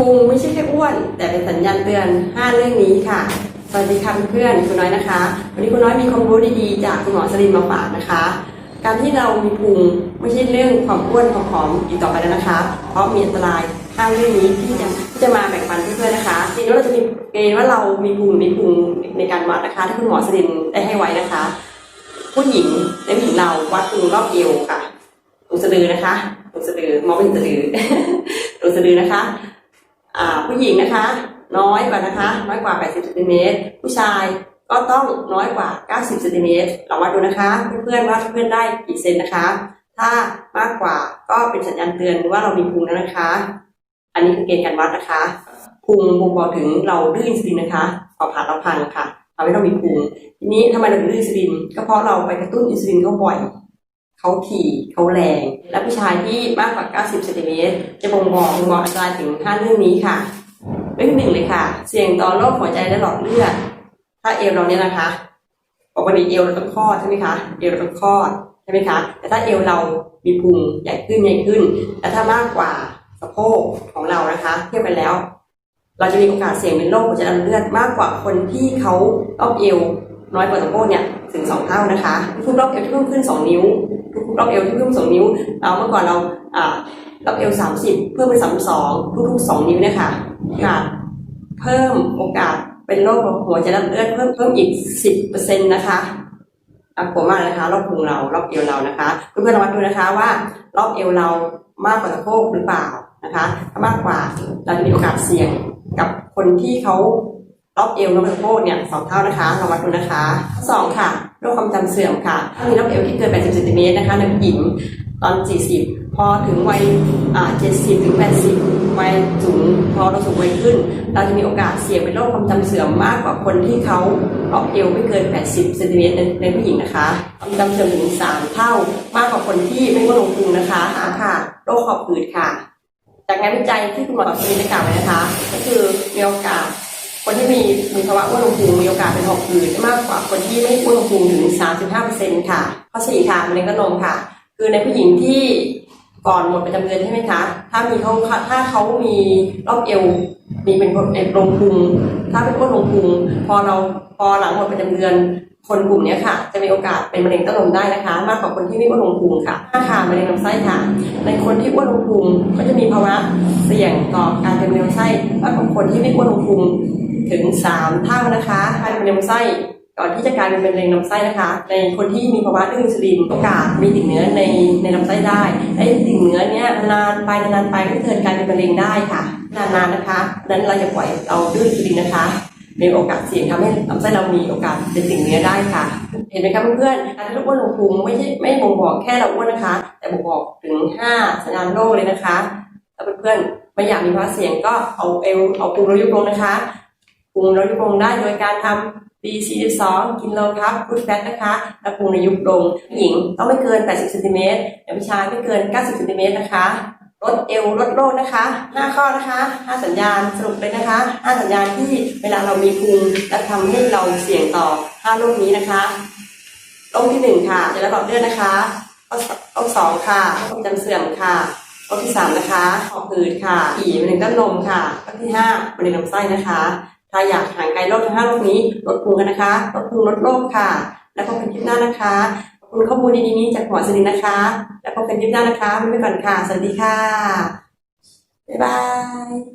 พุงไม่ใช่แค่อ้วน แต่เป็นสัญญาณเตือน 5 เรื่องนี้ค่ะ สวัสดีค่ะเพื่อนคุณน้อยนะคะ วันนี้คุณน้อยมีความรู้ดีๆ จากคุณหมอสลินมาฝากนะคะ การที่เรามีพุงไม่ใช่เรื่องความอ้วนความผอมอีกต่อไปแล้วนะคะ เพราะมีอันตรายห้าเรื่องนี้ที่จะที่จะมาแบ่งปันเพื่อนๆนะคะทีนี้เราจะมีเกณฑ์ว่าเรามีพุงหรือไม่พุงในการวัดนะคะ ที่คุณหมอสลินได้ให้ไว้นะคะ ผู้หญิงในผู้หญิงเราวัดพุงรอบเอวค่ะตรงสะดือนะคะตรงสะดือมองเห็นสะดือตรงสะดือนะคะ ผู้หญิงนะคะ น้อยกว่านะคะ น้อยกว่า 80เซนติเมตรผู้ชายก็ต้องน้อยกว่า 90เซนติเมตรลองวัดดูนะคะ เพื่อนๆว่าเพื่อนได้กี่เซนนะคะ ถ้ามากกว่าก็เป็นสัญญาณเตือนว่าเรามีพุงแล้วนะคะ อันนี้คือเกณฑ์การวัดนะคะพุงบ่งบอกถึงเราดื้ออินซูลินนะคะเผาผลาญเราพังค่ะทำให้เรามีพุงทีนี้ทำไมเราดื้ออินซูลินก็เพราะเราไปกระตุ้นอินซูลินเขาบ่อย เขาถี่เขาแรง และผู้ชายที่มากกว่า 90เซนติเมตรจะบ่งบอกบ่งบอกอันตรายถึง 5 เรื่องนี้ค่ะเรื่องหนึ่งเลยค่ะ เสี่ยงต่อโรคหัวใจและหลอดเลือด ถ้าเอวเราเนี่ยนะคะปกติเอวเราต้องคลอดใช่ไหมคะเอวเราต้องคลอดใช่ไหมคะแต่ถ้าเอวเรามีพุงใหญ่ขึ้นใหญ่ขึ้น และถ้ามากกว่าสะโพกของเรานะคะเทียบกันแล้ว เราจะมีโอกาสเสี่ยงเป็นโรคหัวใจและหลอดเลือดมากกว่าคนที่เขารอบเอวน้อยกว่าสะโพกเนี่ย ถึงสองเท่านะคะทุกรอบเอวที่เพิ่มขึ้นสองนิ้ว ทุกรอบเอวที่เพิ่มสองนิ้วเราเมื่อก่อนเราอ่ารอบเอวสามสิบเพิ่มเป็นสามสองทุกๆสองนิ้วนี่ยค่ะค่ะ เพิ่มโอกาสเป็นโรคหัวใจและเลือดเพิ่มเพิ่มอีกสิบเปอร์เซ็นต์นะคะอะกลัวมากนะคะ รอบพุงเรา รอบเอวเรานะคะเพื่อนๆลองวัดดูนะคะว่ารอบเอวเรามากกว่าสะโพกหรือเปล่านะคะ ถ้ามากกว่าเราจะมีโอกาสเสี่ยงกับคนที่เขา รอบเอวรอบสะโพกเนี่ยสองเท่านะคะลองวัดดูนะคะข้อสองค่ะโรคความจำเสื่อมค่ะถ้ามีรอบเอวที่เกิน 80เซนติเมตรนะคะในผู้หญิงตอน 40 พอถึงวัยอ่า70ถึง80วัยสูงพอเราสูงวัยขึ้น เราจะมีโอกาสเสี่ยงเป็นโรคความจำเสื่อมมากกว่าคนที่เขารอบเอวไม่เกิน 80เซนติเมตรในในผู้หญิงนะคะความจำเสื่อมถึง3เท่ามากกว่าคนที่ไม่อ้วนลงพุงนะคะอ่าค่ะโรคหอบหืดค่ะ จากงานวิจัยที่คุณหมอตอบสมิได้กล่าวไว้นะคะ ก็คือมีโอกาส คนที่มีมีภาวะอ้วนลงพุงมีโอกาสเป็นหอบหืดมากกว่าคนที่ไม่อ้วนลงพุงถึง 35%ค่ะ ข้อ4ค่ะมะเร็งกระนมค่ะ คือในผู้หญิงที่ก่อนหมดประจำเดือนใช่ไหมคะ ถ้ามีเขาถ้าเขามีรอบเอว มีเป็นเอ็นลงพุง ถ้าเป็นอ้วนลงพุง พอเราพอหลังหมดประจำเดือน คนกลุ่มนี้ค่ะ จะมีโอกาสเป็นมะเร็งเต้านมได้นะคะ มากกว่าคนที่ไม่อ้วนลงพุงค่ะห้าค่ะมะเร็งลำไส้ค่ะ ในคนที่อ้วนลงพุงก็จะมีภาวะเสี่ยงต่อการเป็นมะเร็งลำไส้มากกว่าคนที่ไม่อ้วนลงพุงถึงสามเท่านะคะการเป็นมะเร็งลำไส้ก่อนที่จะกลายเป็นมะเร็งลำไส้นะคะ ในคนที่มีภาวะดื้ออินซูลินโอกาสมีติ่งเนื้อในในลำไส้ได้ไอ้ติ่งเนื้อเนี้ยนานไปนานไปก็เกิดกลายเป็นมะเร็งได้ค่ะนานๆนะคะนั้นเราจะปล่อยเราดื้ออินซูลินนะคะ มีโอกาสเสี่ยงทำให้ลำไส้เรามีโอกาสเป็นติ่งเนื้อได้ค่ะ เห็นไหมคะเพื่อนๆการที่เราอ้วนลงพุงไม่ใช่ไม่บ่งบอกแค่เราอ้วนนะคะ แต่บ่งบอกถึง 5 สัญญาณโรคเลยนะคะถ้าเพื่อนๆไม่อยากมีภาวะเสี่ยงก็เอาเอวเอาพุงเรายุบลงนะคะพุงเรายุบลงได้โดยการทำ B42 กินโลครับฟูดแฟตนะคะแล้วพุงเรายุบลงหญิงต้องไม่เกิน 80เซนติเมตรแต่ผู้ชายไม่เกิน 90เซนติเมตรนะคะ ลดเอวลดโรคนะคะ 5 ข้อนะคะ 5 สัญญาณสรุปเลยนะคะ 5 สัญญาณที่เวลาเรามีพุงและทำให้เราเสี่ยงต่อ 5 โรคนี้นะคะโรคที่ 1 ค่ะจะระบอบเลือดนะคะโรคสองค่ะความจำเสื่อมค่ะโรคที่ 3 นะคะหอบหืดค่ะขี่มะเร็งต้านมค่ะโรคที่5มะเร็งลำไส้นะคะ ถ้าอยากห่างไกลโรคทั้ง5โรคนี้ลดพุงกันนะคะลดพุงลดโรคค่ะ แล้วพบกันคลิปหน้านะคะ คุณข้อมูลดีๆนี้จากหมอสนินนะคะ แล้วพบกันคลิปหน้านะคะไม่ไปก่อนค่ะ สวัสดีค่ะ บ๊ายบาย